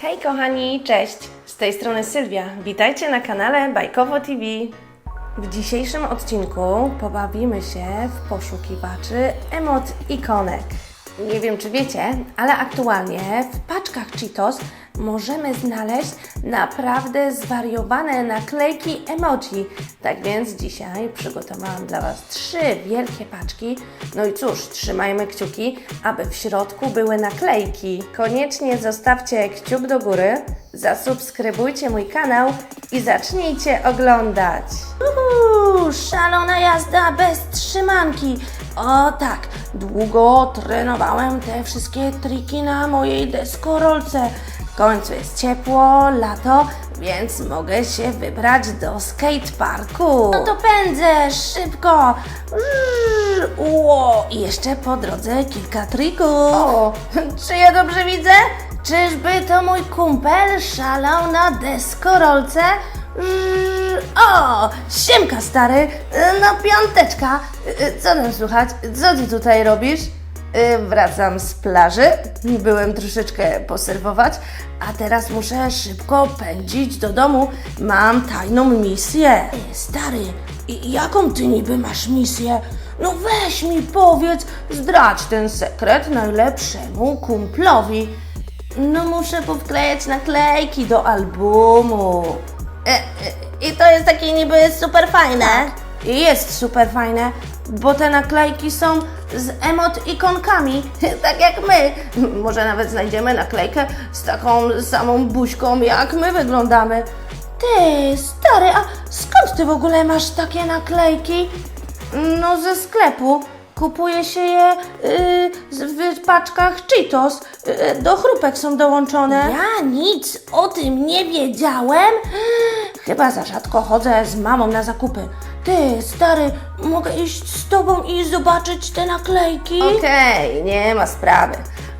Hej kochani, cześć! Z tej strony Sylwia. Witajcie na kanale Bajkowo TV. W dzisiejszym odcinku pobawimy się w poszukiwaczy emot ikonek. Nie wiem czy wiecie, ale aktualnie w paczkach Cheetos możemy znaleźć naprawdę zwariowane naklejki emoji. Tak więc dzisiaj przygotowałam dla Was trzy wielkie paczki. No i cóż, trzymajmy kciuki, aby w środku były naklejki. Koniecznie zostawcie kciuk do góry, zasubskrybujcie mój kanał i zacznijcie oglądać. Uhu, szalona jazda bez trzymanki. O tak, długo trenowałem te wszystkie triki na mojej deskorolce. W końcu jest ciepło, lato, więc mogę się wybrać do skateparku. No to pędzę, szybko. Ło, i jeszcze po drodze kilka trików. O, czy ja dobrze widzę? Czyżby to mój kumpel szalał na deskorolce? O, siemka stary, no piąteczka. Co tam słychać? Co ty tutaj robisz? Y, Wracam z plaży. Byłem troszeczkę poserwować, a teraz muszę szybko pędzić do domu. Mam tajną misję. Ej, Stary, jaką ty niby masz misję? No weź mi powiedz, zdradź ten sekret najlepszemu kumplowi. No muszę powklejać naklejki do albumu. E, I to jest takie niby super fajne. I jest super fajne, bo te naklejki są z emot ikonkami, tak jak my. Może nawet znajdziemy naklejkę z taką samą buźką, jak my wyglądamy. Ty, stary, a skąd ty w ogóle masz takie naklejki? No ze sklepu. Kupuje się je y, z- w paczkach Cheetos. Y, do chrupek są dołączone. Ja nic o tym nie wiedziałem. Chyba za rzadko chodzę z mamą na zakupy. Ty, stary, mogę iść z tobą i zobaczyć te naklejki? Okej, nie ma sprawy.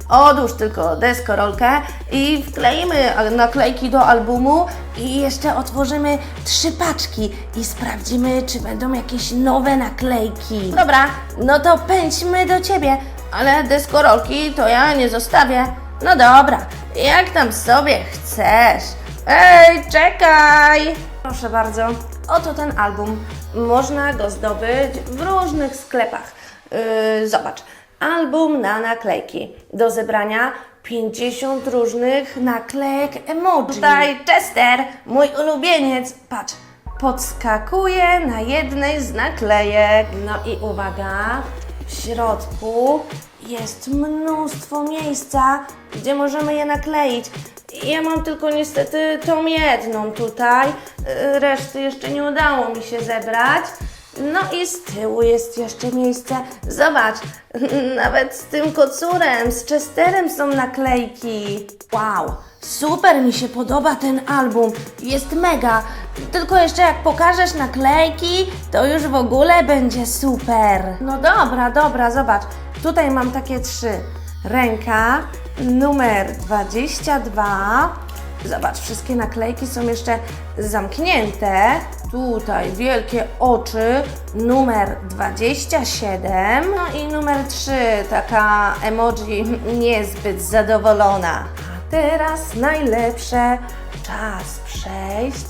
Odłóż tylko deskorolkę i wkleimy naklejki do albumu i jeszcze otworzymy trzy paczki i sprawdzimy, czy będą jakieś nowe naklejki. Dobra, no to pędźmy do ciebie, ale deskorolki to ja nie zostawię. No dobra, jak tam sobie chcesz. Ej, czekaj! Proszę bardzo, oto ten album. Można go zdobyć w różnych sklepach. Yy, zobacz, album na naklejki. Do zebrania 50 różnych naklejek emoji. Tutaj Chester, mój ulubieniec, patrz, podskakuje na jednej z naklejek. No i uwaga, w środku jest mnóstwo miejsca, gdzie możemy je nakleić. Ja mam tylko niestety tą jedną tutaj, y, reszty jeszcze nie udało mi się zebrać. No i z tyłu jest jeszcze miejsce. Zobacz, nawet z tym kocurem, z Chesterem są naklejki. Wow, super mi się podoba ten album. Jest mega. Tylko jeszcze jak pokażesz naklejki, to już w ogóle będzie super. No dobra, dobra, zobacz. Tutaj mam takie trzy. Ręka, numer 22. Zobacz, wszystkie naklejki są jeszcze zamknięte. Tutaj wielkie oczy, numer 27. No i numer 3, taka emoji niezbyt zadowolona. A teraz najlepsze, czas przejść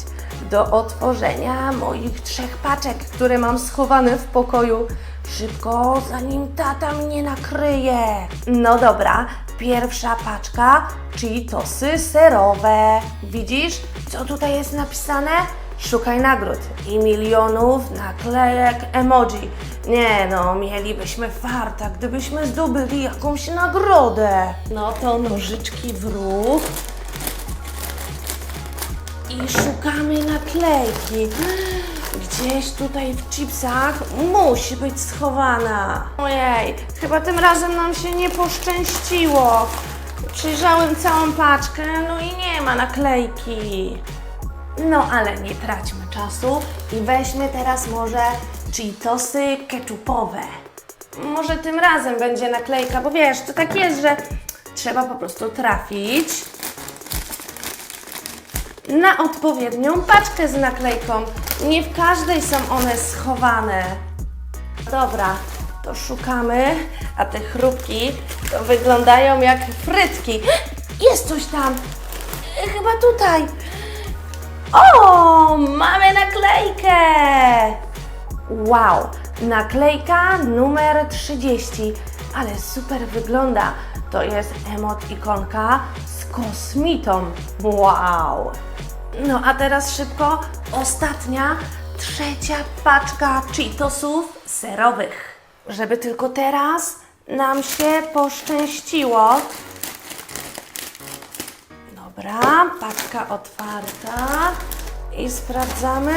do otworzenia moich trzech paczek, które mam schowane w pokoju. Szybko, zanim tata mnie nakryje. No dobra, pierwsza paczka Cheetosy serowe. Widzisz, co tutaj jest napisane? Szukaj nagród i milionów naklejek emoji. Nie no, mielibyśmy farta, gdybyśmy zdobyli jakąś nagrodę. No to nożyczki w ruch i szukamy naklejki. Gdzieś tutaj w chipsach musi być schowana. Ojej, chyba tym razem nam się nie poszczęściło. Przyjrzałem całą paczkę, no i nie ma naklejki. No ale nie traćmy czasu i weźmy teraz może Cheetosy ketchupowe. Może tym razem będzie naklejka, bo wiesz, to tak jest, że trzeba po prostu trafić na odpowiednią paczkę z naklejką. Nie w każdej są one schowane. Dobra, to szukamy, a te chrupki to wyglądają jak frytki. Jest coś tam! chyba tutaj. O, mamy naklejkę! Wow, naklejka numer 30, ale super wygląda. To jest emot ikonka z kosmitą. Wow! No a teraz szybko, ostatnia, trzecia paczka Cheetosów serowych. Żeby tylko teraz nam się poszczęściło. Dobra, paczka otwarta i sprawdzamy,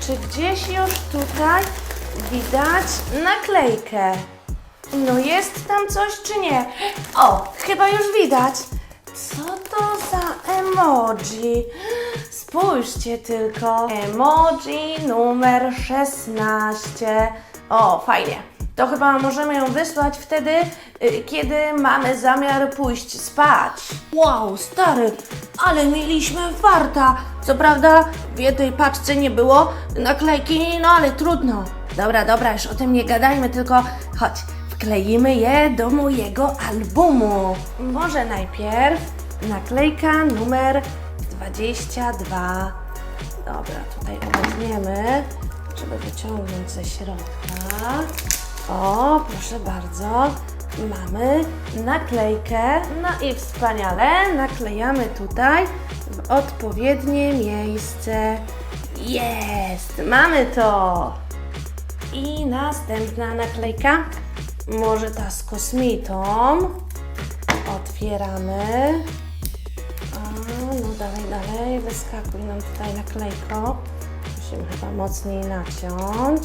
czy gdzieś już tutaj widać naklejkę. No jest tam coś czy nie? O, chyba już widać. Co to za emoji? Spójrzcie tylko. Emoji numer 16. O, fajnie. To chyba możemy ją wysłać wtedy, y, kiedy mamy zamiar pójść spać. Wow, stary, ale mieliśmy farta. Co prawda w jednej paczce nie było naklejki, no ale trudno. Dobra, dobra, już o tym nie gadajmy, tylko chodź, wkleimy je do mojego albumu. Może najpierw naklejka numer 22. Dobra, tutaj weźmiemy, żeby wyciągnąć ze środka. O, proszę bardzo. Mamy naklejkę. No i wspaniale. Naklejamy tutaj w odpowiednie miejsce. Jest! Mamy to! I następna naklejka. Może ta z kosmitą. Otwieramy. Dalej, dalej. Wyskakuj nam tutaj naklejko. Musimy chyba mocniej naciąć.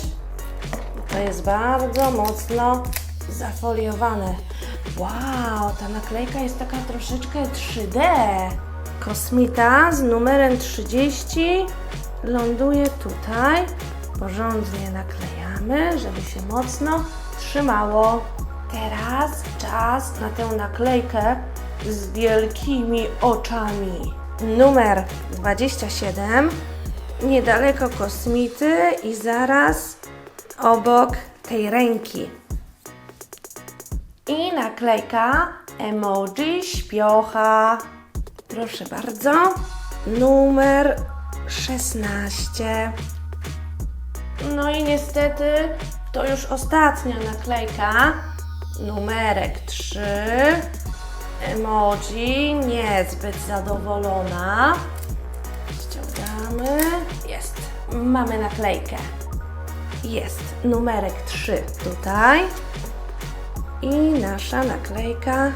To jest bardzo mocno zafoliowane. Wow, ta naklejka jest taka troszeczkę 3D. Kosmita z numerem 30 ląduje tutaj. Porządnie naklejamy, żeby się mocno trzymało. Teraz czas na tę naklejkę z wielkimi oczami. Numer 27 niedaleko kosmity i zaraz obok tej ręki. I naklejka emoji śpiocha. Proszę bardzo. Numer 16. No i niestety to już ostatnia naklejka. Numerek 3. Emoji niezbyt zadowolona. Ściągamy. Jest. Mamy naklejkę. Jest numerek 3 tutaj. I nasza naklejka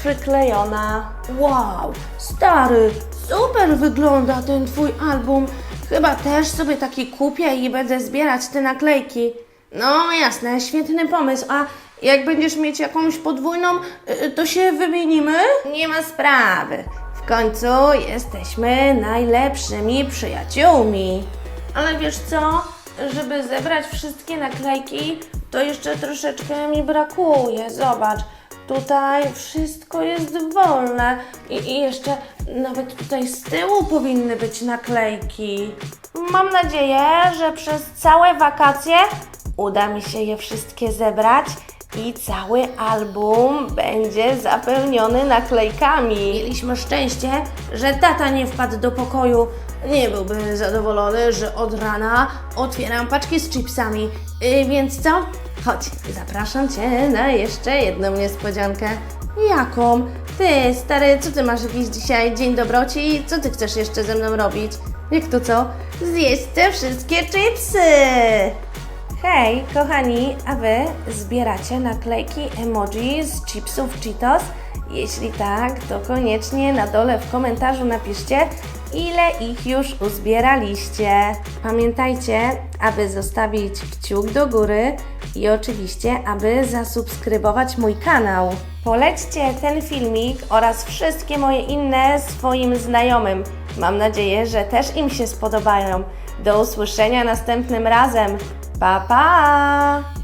przyklejona. Wow, stary, super wygląda ten twój album. Chyba też sobie taki kupię i będę zbierać te naklejki. No jasne, świetny pomysł. A jak będziesz mieć jakąś podwójną, y, to się wymienimy? Nie ma sprawy. W końcu jesteśmy najlepszymi przyjaciółmi. Ale wiesz co? Żeby zebrać wszystkie naklejki, to jeszcze troszeczkę mi brakuje. Zobacz, tutaj wszystko jest wolne. I, I jeszcze nawet tutaj z tyłu powinny być naklejki. Mam nadzieję, że przez całe wakacje uda mi się je wszystkie zebrać i cały album będzie zapełniony naklejkami. Mieliśmy szczęście, że tata nie wpadł do pokoju. Nie byłby zadowolony, że od rana otwieram paczki z chipsami. Yy, więc co? Chodź, zapraszam Cię na jeszcze jedną niespodziankę. Jaką? Ty, stary, co ty masz jakiś dzisiaj dzień dobroci? Co ty chcesz jeszcze ze mną robić? Jak to co? Zjeść te wszystkie chipsy! Hej, kochani, a Wy zbieracie naklejki emoji z chipsów Cheetos? Jeśli tak, to koniecznie na dole w komentarzu napiszcie, ile ich już uzbieraliście. Pamiętajcie, aby zostawić kciuk do góry i oczywiście, aby zasubskrybować mój kanał. Polećcie ten filmik oraz wszystkie moje inne swoim znajomym. Mam nadzieję, że też im się spodobają. Do usłyszenia następnym razem. Pa, pa!